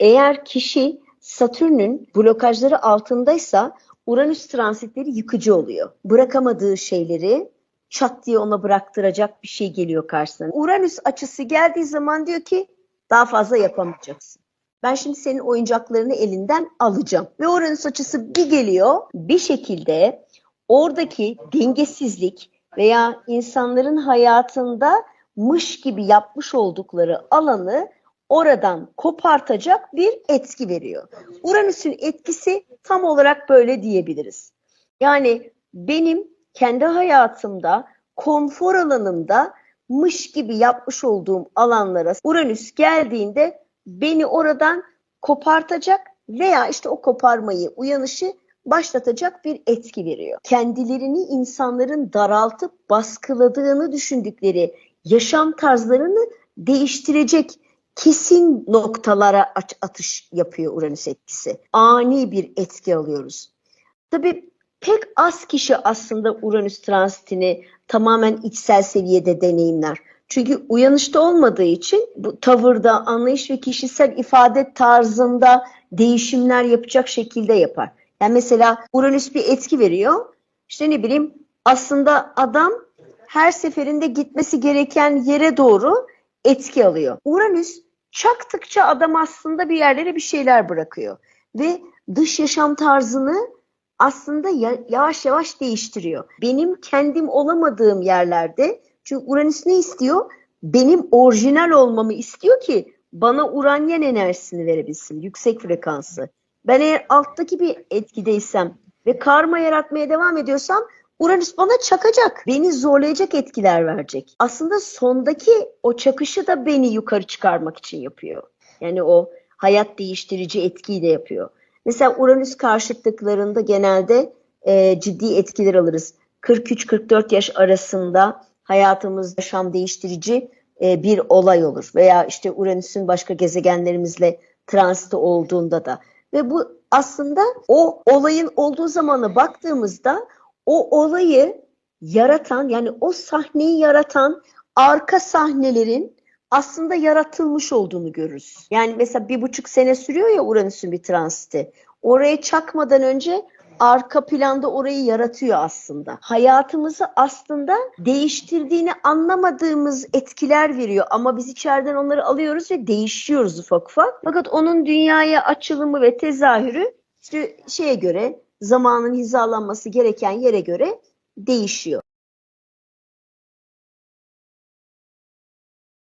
Eğer kişi Satürn'ün blokajları altındaysa Uranüs transitleri yıkıcı oluyor. Bırakamadığı şeyleri çat diye ona bıraktıracak bir şey geliyor karşısına. Uranüs açısı geldiği zaman diyor ki daha fazla yapamayacaksın. Ben şimdi senin oyuncaklarını elinden alacağım. Ve Uranüs açısı bir geliyor bir şekilde oradaki dengesizlik veya insanların hayatında mış gibi yapmış oldukları alanı oradan kopartacak bir etki veriyor. Uranüs'ün etkisi tam olarak böyle diyebiliriz. Yani benim kendi hayatımda, konfor alanımda mış gibi yapmış olduğum alanlara Uranüs geldiğinde beni oradan kopartacak veya işte o koparmayı, uyanışı başlatacak bir etki veriyor. Kendilerini insanların daraltıp baskıladığını düşündükleri yaşam tarzlarını değiştirecek kesin noktalara atış yapıyor Uranüs etkisi. Ani bir etki alıyoruz. Tabii pek az kişi aslında Uranüs transitini tamamen içsel seviyede deneyimler. Çünkü uyanışta olmadığı için bu tavırda, anlayış ve kişisel ifade tarzında değişimler yapacak şekilde yapar. Yani mesela Uranüs bir etki veriyor. İşte ne bileyim aslında adam her seferinde gitmesi gereken yere doğru etki alıyor. Uranüs çaktıkça adam aslında bir yerlere bir şeyler bırakıyor. Ve dış yaşam tarzını aslında yavaş yavaş değiştiriyor. Benim kendim olamadığım yerlerde çünkü Uranüs ne istiyor? Benim orijinal olmamı istiyor ki bana uranyen enerjisini verebilsin, yüksek frekansı. Ben eğer alttaki bir etkideysem ve karma yaratmaya devam ediyorsam Uranüs bana çakacak. Beni zorlayacak etkiler verecek. Aslında sondaki o çakışı da beni yukarı çıkarmak için yapıyor. Yani o hayat değiştirici etkiyi de yapıyor. Mesela Uranüs karşıtlıklarında genelde e, ciddi etkiler alırız. 43-44 yaş arasında hayatımız yaşam değiştirici e, bir olay olur. Veya işte Uranüs'ün başka gezegenlerimizle transiti olduğunda da. Ve bu aslında o olayın olduğu zamana baktığımızda o olayı yaratan yani o sahneyi yaratan arka sahnelerin aslında yaratılmış olduğunu görürüz. Yani mesela bir buçuk sene sürüyor ya Uranüs'ün bir transiti. Oraya çakmadan önce arka planda orayı yaratıyor aslında. Hayatımızı aslında değiştirdiğini anlamadığımız etkiler veriyor ama biz içeriden onları alıyoruz ve değişiyoruz ufak ufak. Fakat onun dünyaya açılımı ve tezahürü işte şeye göre zamanın hizalanması gereken yere göre değişiyor.